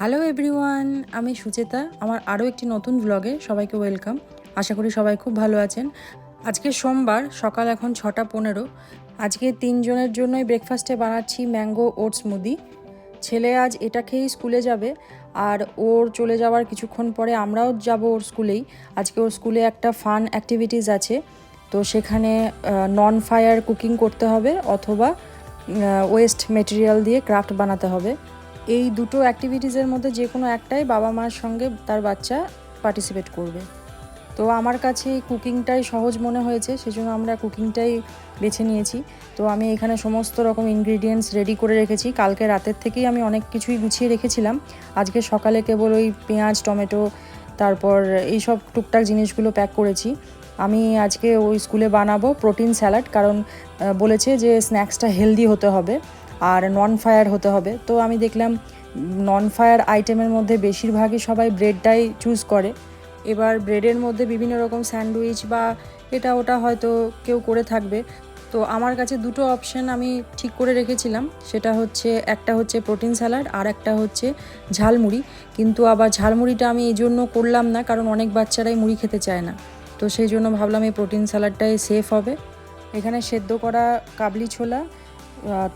Hello everyone আমি সুচেতা। আমার আরও একটি নতুন ব্লগে সবাইকে ওয়েলকাম আশা করি সবাই খুব ভালো আছেন। আজকে সোমবার, সকাল এখন ছটা পনেরো। আজকে তিনজনের জন্যই ব্রেকফাস্টে বানাচ্ছি ম্যাঙ্গো ওটস মুদি ছেলে আজ এটা খেয়েই স্কুলে যাবে, আর ওর চলে যাওয়ার কিছুক্ষণ পরে আমরাও যাব ওর স্কুলেই। আজকে ওর স্কুলে একটা ফান অ্যাক্টিভিটিস আছে। তো সেখানে নন ফায়ার কুকিং করতে হবে, অথবা ওয়েস্ট মেটেরিয়াল দিয়ে ক্রাফট বানাতে হবে। এই দুটো অ্যাক্টিভিটিসের মধ্যে যে কোনো একটাই বাবা মার সঙ্গে তার বাচ্চা পার্টিসিপেট করবে। তো আমার কাছে এই কুকিংটাই সহজ মনে হয়েছে, সেজন্য আমরা কুকিংটাই বেছে নিয়েছি। তো আমি এখানে সমস্ত রকম ইনগ্রিডিয়েন্টস রেডি করে রেখেছি। কালকে রাতের থেকেই আমি অনেক কিছুই গুছিয়ে রেখেছিলাম। আজকে সকালে কেবল ওই পেঁয়াজ, টমেটো, তারপর এইসব টুকটাক জিনিসগুলো প্যাক করেছি। আমি আজকে ওই স্কুলে বানাবো প্রোটিন স্যালাড কারণ বলেছে যে স্ন্যাক্সটা হেলদি হতে হবে। আর নন ফায়ার হতে হবে। তো আমি দেখলাম নন ফায়ার আইটেমের মধ্যে বেশিরভাগই সবাই ব্রেডটাই চুজ করে। এবার ব্রেডের মধ্যে বিভিন্ন রকম স্যান্ডউইচ বা এটা ওটা হয়তো কেউ করে থাকবে। তো আমার কাছে দুটো অপশন আমি ঠিক করে রেখেছিলাম। সেটা হচ্ছে, একটা হচ্ছে প্রোটিন স্যালাড আর একটা হচ্ছে ঝালমুড়ি। কিন্তু আবার ঝালমুড়িটা আমি এই জন্য করলাম না, কারণ অনেক বাচ্চারাই মুড়ি খেতে চায় না। তো সেই জন্য ভাবলাম এই প্রোটিন স্যালাডটাই সেফ হবে। এখানে সেদ্ধ করা কাবলি ছোলা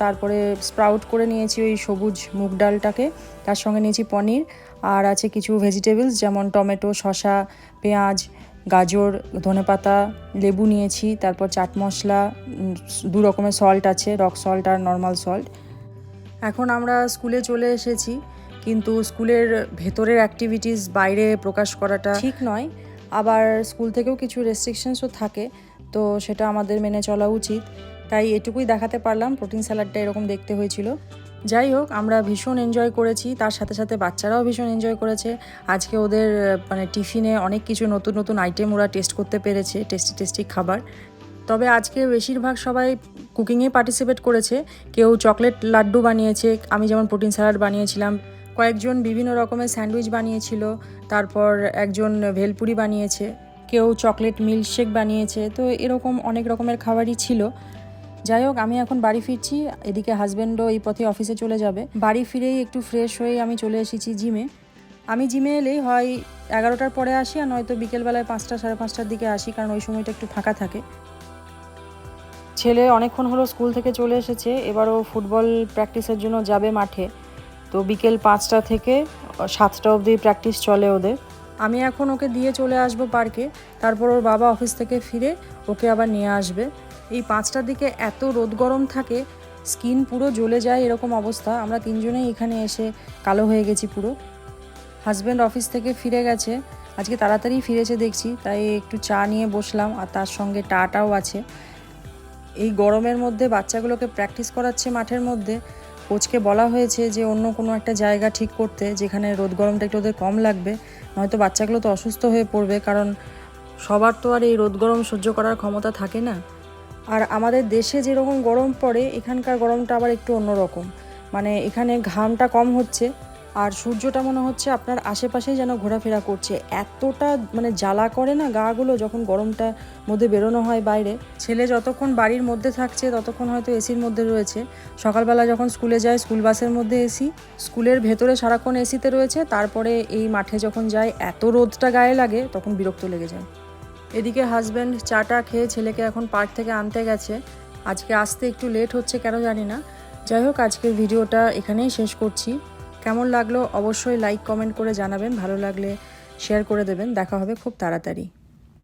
তারপরে স্প্রাউট করে নিয়েছি ওই সবুজ মুগ ডালটাকে। তার সঙ্গে নিয়েছি পনির আর আছে কিছু ভেজিটেবলস যেমন টমেটো, শসা, পেঁয়াজ, গাজর, ধনেপাতা, লেবু নিয়েছি, তারপর চাট মশলা দু রকমের সল্ট আছে রক সল্ট আর নর্মাল সল্ট এখন আমরা স্কুলে চলে এসেছি, কিন্তু স্কুলের ভেতরের অ্যাক্টিভিটিস বাইরে প্রকাশ করাটা ঠিক নয়। আবার স্কুল থেকেও কিছু রেস্ট্রিকশনসও থাকে, তো সেটা আমাদের মেনে চলা উচিত। তাই এটুকুই দেখাতে পারলাম। প্রোটিন স্যালাডটা এরকম দেখতে হয়েছিল। যাই হোক, আমরা ভীষণ এনজয় করেছি। তার সাথে সাথে বাচ্চারাও ভীষণ এনজয় করেছে। আজকে ওদের মানে টিফিনে অনেক কিছু নতুন নতুন আইটেম ওরা টেস্ট করতে পেরেছে টেস্টি টেস্টি খাবার। তবে আজকে বেশিরভাগ সবাই কুকিংয়ে পার্টিসিপেট করেছে। কেউ চকলেট লাড্ডু বানিয়েছে। আমি যেমন প্রোটিন স্যালাড বানিয়েছিলাম। কয়েকজন বিভিন্ন রকমের স্যান্ডউইচ বানিয়েছিল। তারপর একজন ভেলপুরি বানিয়েছে। কেউ চকলেট মিল্কশেক বানিয়েছে। তো এরকম অনেক রকমের খাবারই ছিল। যাই হোক, আমি এখন বাড়ি ফিরছি। এদিকে হাজব্যান্ডও এই পথে অফিসে চলে যাবে। বাড়ি ফিরেই একটু ফ্রেশ হয়ে আমি চলে এসেছি জিমে আমি জিমে এলেই হয় এগারোটার পরে আসি আর নয়তো বিকেলবেলায় পাঁচটা, সাড়ে পাঁচটার দিকে আসি, কারণ ওই সময়টা একটু ফাঁকা থাকে। ছেলে অনেকক্ষণ হলো স্কুল থেকে চলে এসেছে, এবারও ফুটবল প্র্যাকটিসের জন্য যাবে মাঠে। তো বিকেল পাঁচটা থেকে সাতটা অবধি প্র্যাকটিস চলে ওদের। আমি এখন ওকে দিয়ে চলে আসব পার্কে তারপর ওর বাবা অফিস থেকে ফিরে ওকে আবার নিয়ে আসবে। এই পাঁচটার দিকে এত রোদ গরম থাকে, স্কিন পুরো জ্বলে যায় এরকম অবস্থা। আমরা তিনজনেই এখানে এসে কালো হয়ে গেছি পুরো। হাজব্যান্ড অফিস থেকে ফিরে গেছে। আজকে তাড়াতাড়ি ফিরেছে দেখছি, তাই একটু চা নিয়ে বসলাম আর তার সঙ্গে টাটাও আছে। এই গরমের মধ্যে বাচ্চাগুলোকে প্র্যাকটিস করাচ্ছে মাঠের মধ্যে। কোচকে বলা হয়েছে যে, অন্য কোনো একটা জায়গা ঠিক করতে, যেখানে রোদ গরমটা একটু ওদের কম লাগবে। নয়তো বাচ্চাগুলো তো অসুস্থ হয়ে পড়বে, কারণ সবার তো আর এই রোদ গরম সহ্য করার ক্ষমতা থাকে না। আর আমাদের দেশে যেরকম গরম পড়ে, এখানকার গরমটা আবার একটু অন্যরকম। মানে এখানে ঘামটা কম হচ্ছে, আর সূর্যটা মনে হচ্ছে আপনার আশেপাশেই যেন ঘোরাফেরা করছে। এতটা মানে জ্বালা করে না গাগুলো যখন গরমটা মধ্যে বেরোনো হয় বাইরে। ছেলে যতক্ষণ বাড়ির মধ্যে থাকছে, ততক্ষণ হয়তো এসির মধ্যে রয়েছে। সকালবেলা যখন স্কুলে যায়, স্কুল বাসের মধ্যে এসি স্কুলের ভেতরে সারাক্ষণ এসিতে রয়েছে, তারপরে এই মাঠে যখন যায়, এত রোদটা গায়ে লাগে, তখন বিরক্ত লেগে যায়। এদিকে হাজব্যান্ড চাটা খেয়ে ছেলেকে এখন পার্ক থেকে আনতে গেছে। আজকে আসতে একটু লেট হচ্ছে, কেন জানি না। যাই হোক, আজকের ভিডিওটা এখানেই শেষ করছি। কেমন লাগল অবশ্যই লাইক কমেন্ট করে জানাবেন। ভালো লাগলে শেয়ার করে দেবেন। দেখা হবে খুব তাড়াতাড়ি।